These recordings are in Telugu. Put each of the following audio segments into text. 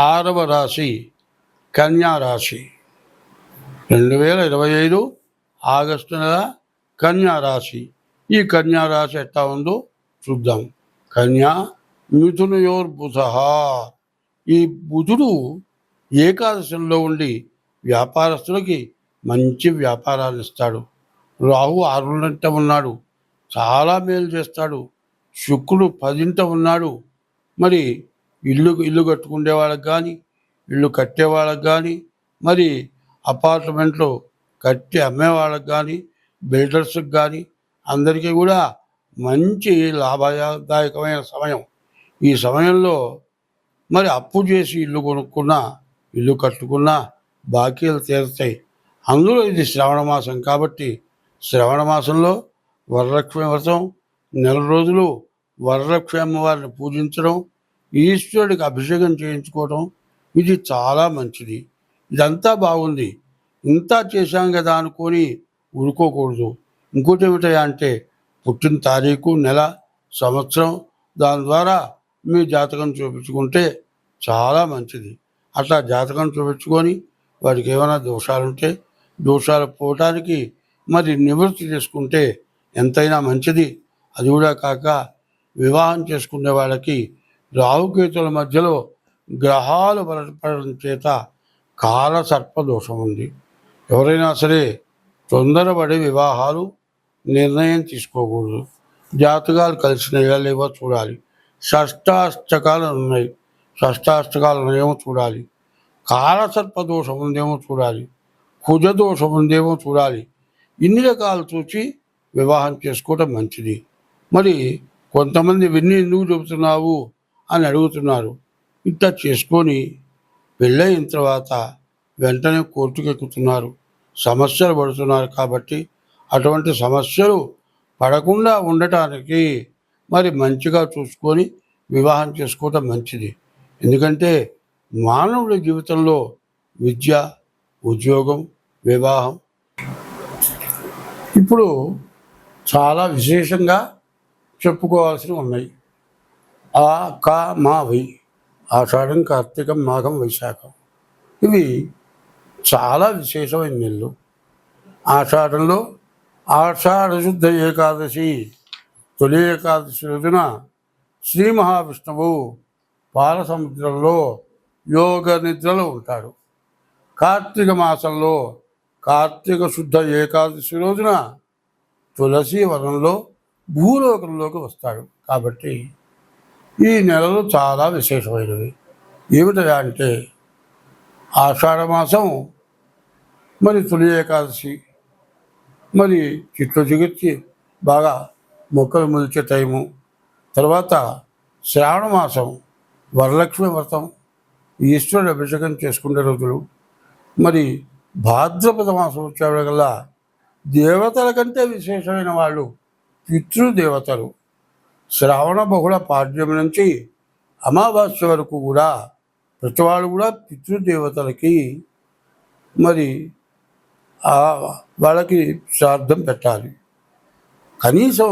ఆరవ రాశి కన్యా రాశి. రెండు వేల ఇరవై ఐదు ఆగస్టు నెల కన్యా రాశి. ఈ కన్యారాశి ఎట్లా ఉందో చూద్దాం. కన్యా మిథునయోర్బుధ. ఈ బుధుడు ఏకాదశంలో ఉండి వ్యాపారస్తులకి మంచి వ్యాపారాలు ఇస్తాడు. రాహు ఆరులంట ఉన్నాడు. చాలా మేలు చేస్తాడు. శుక్రుడు పదింట ఉన్నాడు. మరి ఇల్లు ఇల్లు కట్టుకునే వాళ్ళకి కానీ ఇల్లు కట్టే వాళ్ళకి కానీ మరి అపార్ట్మెంట్లు కట్టి అమ్మే వాళ్ళకి కానీ బిల్డర్స్కి కానీ అందరికీ కూడా మంచి లాభదాయకమైన సమయం. ఈ సమయంలో మరి అప్పు చేసి ఇల్లు కొనుక్కున్నా ఇల్లు కట్టుకున్నా బాకీలు తీరుతాయి. అందులో ఇది శ్రవణ మాసం కాబట్టి శ్రవణ మాసంలో వరలక్ష్మి వ్రతం నెల రోజులు వరలక్ష్మి అమ్మవారిని పూజించడం ఈశ్వరుడికి అభిషేకం చేయించుకోవడం ఇది చాలా మంచిది. ఇదంతా బాగుంది. ఇంత చేశాం కదా అనుకొని ఊరుకోకూడదు. ఇంకోటి ఏమిటయా అంటే పుట్టిన తారీఖు నెల సంవత్సరం దాని ద్వారా మీ జాతకం చూపించుకుంటే చాలా మంచిది. అట్లా జాతకం చూపించుకొని వారికి ఏమైనా దోషాలుంటే దోషాలు పోవటానికి మరి నివృత్తి చేసుకుంటే ఎంతైనా మంచిది. అది కూడా కాక వివాహం చేసుకునే వాళ్ళకి రాహుకేతుల మధ్యలో గ్రహాలు బలపడడం చేత కాల సర్పదోషం ఉంది. ఎవరైనా సరే తొందరపడి వివాహాలు నిర్ణయం తీసుకోకూడదు. జాతకాలు కలిసినాయా లేవో చూడాలి. షష్టాష్టకాలు ఉన్నాయి. షష్టాష్టకాలు ఉన్నాయేమో చూడాలి. కాలసర్ప దోషం ఉందేమో చూడాలి. కుజ దోషం ఉందేమో చూడాలి. ఇన్ని రకాలు చూసి వివాహం చేసుకోవటం మంచిది. మరి కొంతమంది విన్ని ఎందుకు చెబుతున్నావు? అని అడుగుతున్నారు. ఇట్లా చేసుకొని పెళ్ళయిన తర్వాత వెంటనే కోర్టుకు ఎక్కుతున్నారు. సమస్యలు పడుతున్నారు కాబట్టి అటువంటి సమస్యలు పడకుండా ఉండటానికి మరి మంచిగా చూసుకొని వివాహం చేసుకోవటం మంచిది. ఎందుకంటే మానవుడి జీవితంలో విద్య ఉద్యోగం వివాహం ఇప్పుడు చాలా విశేషంగా చెప్పుకోవాల్సినవి ఉన్నాయి. ఆ కా మా వై. ఆషాఢం కార్తీకం మాఘం వైశాఖం. ఇవి చాలా విశేషమైన నెలలు. ఆషాఢంలో ఆషాఢ శుద్ధ ఏకాదశి తొలి ఏకాదశి రోజున శ్రీ మహావిష్ణువు పాల సముద్రంలో యోగ నిద్రలో ఉంటాడు. కార్తీక మాసంలో కార్తీక శుద్ధ ఏకాదశి రోజున తులసి వనంలో భూలోకంలోకి వస్తాడు. కాబట్టి ఈ నెలలు చాలా విశేషమైనవి. ఏమిటయా అంటే ఆషాఢ మాసం మరి తొలి ఏకాదశి మరి చిట్లు చిగుర్చి బాగా మొక్కలు మొలిచే టైము. తర్వాత శ్రావణ మాసం వరలక్ష్మి వ్రతం ఈశ్వరుడు అభిషేకం చేసుకునే రోజులు. మరి భాద్రపద మాసం వచ్చేవాళ్ళకల్లా దేవతల కంటే విశేషమైన వాళ్ళు పితృదేవతలు. శ్రావణ బహుళ పాడ్యం నుంచి అమావాస్య వరకు కూడా ప్రతి వాళ్ళు కూడా పితృదేవతలకి మరి ఆ వాళ్ళకి శ్రాద్ధం పెట్టాలి. కనీసం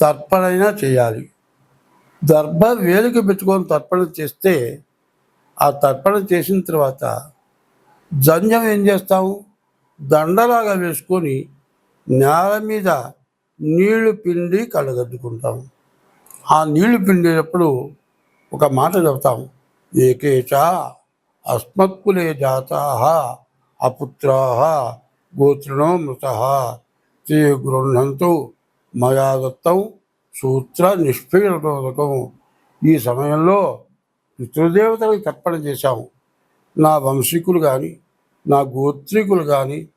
తర్పణైనా చేయాలి. దర్భ వేలికి పెట్టుకొని తర్పణ చేస్తే ఆ తర్పణ చేసిన తర్వాత జంజం ఏం చేస్తాము దండలాగా వేసుకొని నేల మీద నీళ్ళు పిండి కళ్ళగద్దుకుంటాము ఆ నీళ్ళు పిండేటప్పుడు ఒక మాట చెబుతాం ఏకేచ అస్మత్కులే జాతా అపుత్రా గోత్రిణో మృత తే గృహంతో మయా దత్తం సూత్ర నిష్పీడనోదకం ఈ సమయంలో పితృదేవతలకు తర్పణ చేశాము. నా వంశీకులు కానీ నా గోత్రికులు కానీ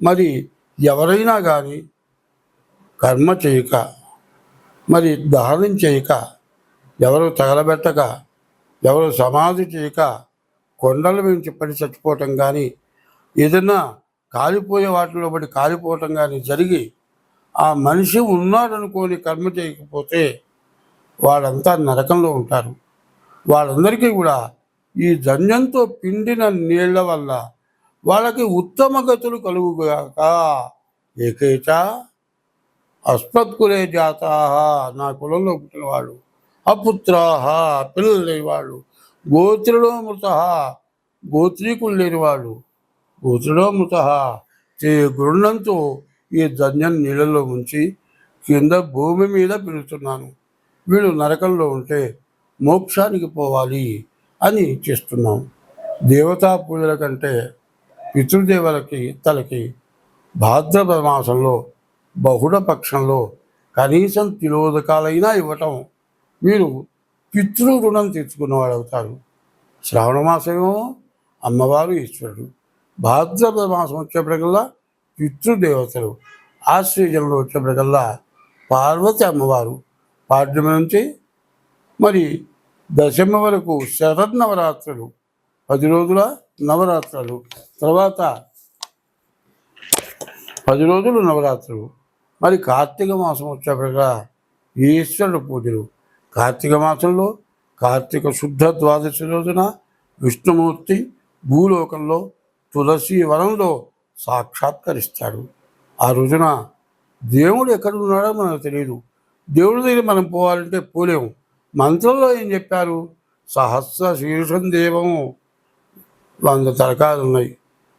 మరి ఎవరైనా కానీ కర్మ చేయక మరి దహనం చేయక ఎవరు తగలబెట్టక ఎవరు సమాధి చేయక కొండల నుంచి పడి చచ్చిపోవటం కానీ ఏదైనా కాలిపోయే వాటిలో పడి కాలిపోవటం కానీ జరిగి ఆ మనిషి ఉన్నాడనుకోని కర్మ చేయకపోతే వాళ్ళంతా నరకంలో ఉంటారు. వాళ్ళందరికీ కూడా ఈ ధన్యంతో పిండిన నీళ్ళ వల్ల వాళ్ళకి ఉత్తమ గతులు కలుగుగాక. ఏకైచ అస్మత్కులే జాతా నా కులంలో పుట్టినవాడు. అపుత్రాహ పిల్లలు లేనివాడు. వాళ్ళు మృత గోత్రీకులు లేని వాళ్ళు మృత చే ఈ ధన్యం నీళ్ళలో ఉంచి కింద భూమి మీద పెరుగుతున్నాను. వీడు నరకంలో ఉంటే మోక్షానికి పోవాలి అని చేస్తున్నాం. దేవతా పూజల కంటే పితృదేవులకి తలకి భాద్రపద మాసంలో బహుళ పక్షంలో కనీసం తిరోదకాలైనా ఇవ్వటం. మీరు పితృ రుణం తెచ్చుకున్నవాడు అవుతారు. శ్రావణ మాసమేమో? అమ్మవారు ఈశ్వరుడు. భాద్రపద మాసం వచ్చేప్పటికల్లా పితృదేవతలు. ఆశ్రయంలో వచ్చేప్పటికల్లా పార్వతి అమ్మవారు. పాడ్యమి నుంచి మరి దశమ వరకు శరన్నవరాత్రులు. పది రోజుల నవరాత్రులు. తర్వాత పది రోజులు నవరాత్రులు. మరి కార్తీక మాసం వచ్చేప్పటిగా ఈశ్వరుడు పూజలు. కార్తీక మాసంలో కార్తీక శుద్ధ ద్వాదశి రోజున విష్ణుమూర్తి భూలోకంలో తులసి వనంలో సాక్షాత్కరిస్తాడు. ఆ రోజున దేవుడు ఎక్కడ ఉన్నాడో మనకు తెలియదు దేవుడి దగ్గర మనం పోవాలంటే పోలేము. మంత్రంలో ఏం చెప్పారు? సహస్ర శీర్షం దేవం వంద తరకాలు ఉన్నాయి.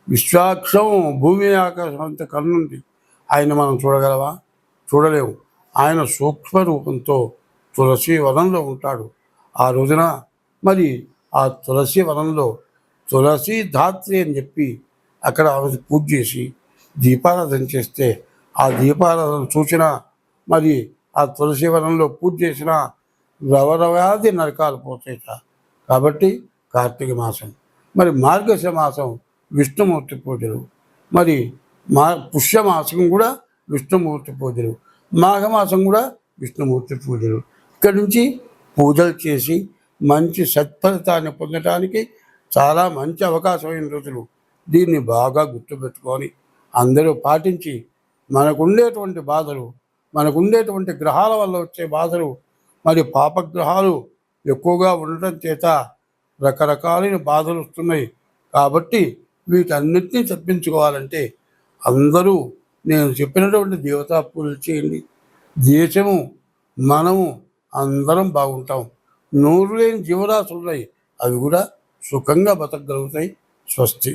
విశ్వాక్షం భూమి ఆకాశం అంత కన్నుంది. ఆయన మనం చూడగలవా? చూడలేము. ఆయన సూక్ష్మ రూపంతో తులసి వనంలో ఉంటాడు. ఆ రోజున మరి ఆ తులసి వనంలో తులసి ధాత్రి అని చెప్పి అక్కడ ఆమె పూజ చేసి దీపారాధన చేస్తే ఆ దీపారాధన చూసిన మరి ఆ తులసి వనంలో పూజ చేసిన రవరవాది నరకాలు పోతాయిట. కాబట్టి కార్తీక మాసం. మరి మార్గశ మాసం విష్ణుమూర్తి పూజలు. మరి మా పుష్యమాసం కూడా విష్ణుమూర్తి పూజలు మాఘమాసం కూడా విష్ణుమూర్తి పూజలు. ఇక్కడి నుంచి పూజలు చేసి మంచి సత్ఫలితాన్ని పొందటానికి చాలా మంచి అవకాశమైన రోజులు. దీన్ని బాగా గుర్తుపెట్టుకొని అందరూ పాటించి మనకుండేటువంటి బాధలు మనకుండేటువంటి గ్రహాల వల్ల వచ్చే బాధలు మరి పాపగ్రహాలు ఎక్కువగా ఉండటం చేత రకరకాలైన బాధలు వస్తున్నాయి. కాబట్టి వీటన్నిటినీ తప్పించుకోవాలంటే అందరూ నేను చెప్పినటువంటి దేవతా పూజలు చేయండి. దేశము మనము అందరం బాగుంటాం. నోరు లేని జీవరాశులు ఉన్నాయి అవి కూడా సుఖంగా బతకగలుగుతాయి. స్వస్తి.